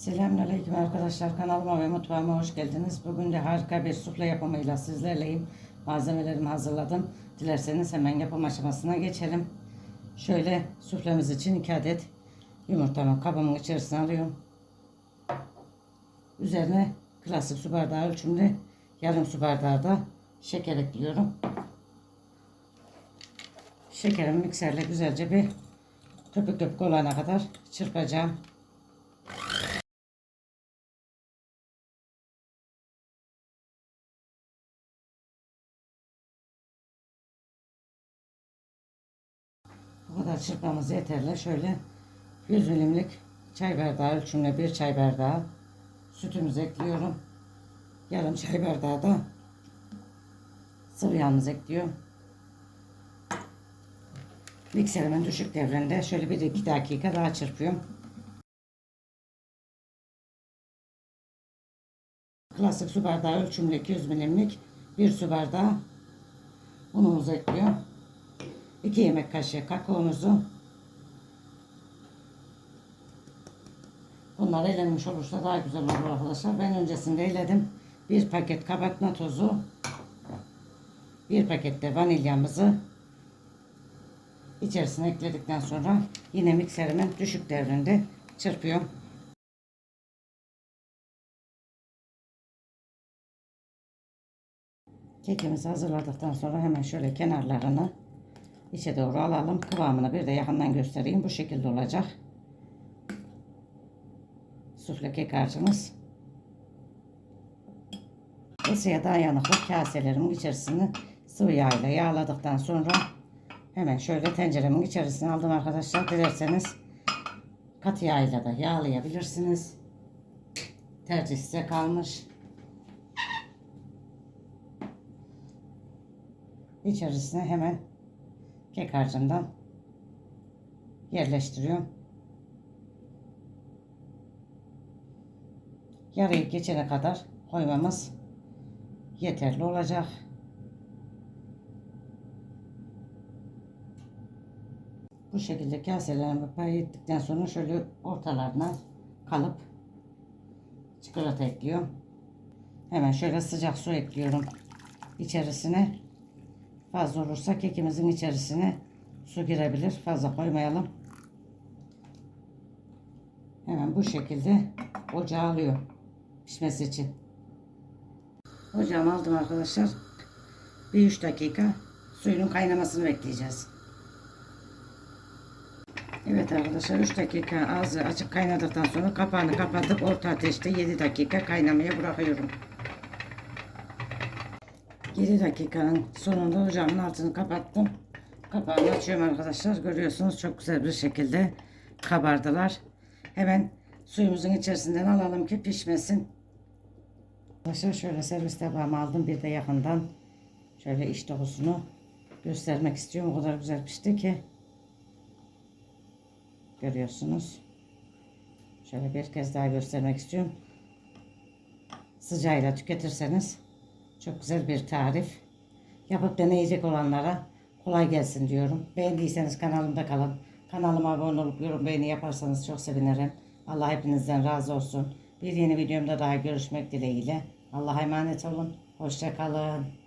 Selamünaleyküm arkadaşlar. Kanalıma ve mutfağıma hoş geldiniz. Bugün de harika bir sufle yapımıyla sizlerleyim. Malzemelerimi hazırladım. Dilerseniz hemen yapım aşamasına geçelim. Şöyle suflemiz için 2 adet yumurtamı kabımın içerisine alıyorum. Üzerine klasik su bardağı ölçümlü yarım su bardağı da şeker ekliyorum. Şekerimi mikserle güzelce bir köpük köpük olana kadar çırpacağım. Kadar çırpmamız yeterli. Şöyle 100 milimlik çay bardağı ölçümle bir çay bardağı sütümüzü ekliyorum. Yarım çay bardağı da sıvı yağımızı ekliyorum. Mikserimin düşük devrinde şöyle bir iki dakika daha çırpıyorum. Klasik su bardağı ölçümlü 200 milimlik bir su bardağı unumuzu ekliyorum. 2 yemek kaşığı kakaomuzu Bunlar elenmiş olursa daha güzel olur arkadaşlar. Ben öncesinde eledim. Bir paket kabartma tozu. Bir paket de vanilyamızı içerisine ekledikten sonra yine mikserimin düşük devrinde çırpıyorum. Kekimizi hazırladıktan sonra hemen şöyle kenarlarını içe doğru alalım. Kıvamını bir de yakından göstereyim. Bu şekilde olacak. Sufle kek harcımız. Isıya dayanıklı kaselerimin içerisini sıvı yağ ile yağladıktan sonra hemen şöyle tenceremin içerisine aldım arkadaşlar. Dilerseniz katı yağ ile de yağlayabilirsiniz. Tercih size kalmış. İçerisine hemen kek harcından yerleştiriyorum. Yarıyı geçene kadar koymamız yeterli olacak. Bu şekilde kaselerimi pay ettikten sonra şöyle ortalarına kalıp çikolata ekliyorum. Hemen şöyle sıcak su ekliyorum içerisine. Fazla olursa kekimizin içerisine su girebilir. Fazla koymayalım. Hemen bu şekilde ocağa alıyorum pişmesi için. Ocağımı aldım arkadaşlar. Bir 3 dakika suyunun kaynamasını bekleyeceğiz. Evet arkadaşlar 3 dakika ağzı açık kaynadıktan sonra kapağını kapatıp orta ateşte 7 dakika kaynamaya bırakıyorum. 7 dakikanın sonunda ocağımın altını kapattım. Kapağını açıyorum arkadaşlar. Görüyorsunuz çok güzel bir şekilde kabardılar. Hemen suyumuzun içerisinden alalım ki pişmesin. Arkadaşlar şöyle servis tabağıma aldım. Bir de yakından şöyle iç dokusunu göstermek istiyorum. O kadar güzel pişti ki. Görüyorsunuz. Şöyle bir kez daha göstermek istiyorum. Sıcağıyla tüketirseniz çok güzel bir tarif. Yapıp deneyecek olanlara kolay gelsin diyorum. Beğendiyseniz kanalımda kalın. Kanalıma abone olup yorum beğeni yaparsanız çok sevinirim. Allah hepinizden razı olsun. Bir yeni videomda daha görüşmek dileğiyle. Allah'a emanet olun. Hoşça kalın.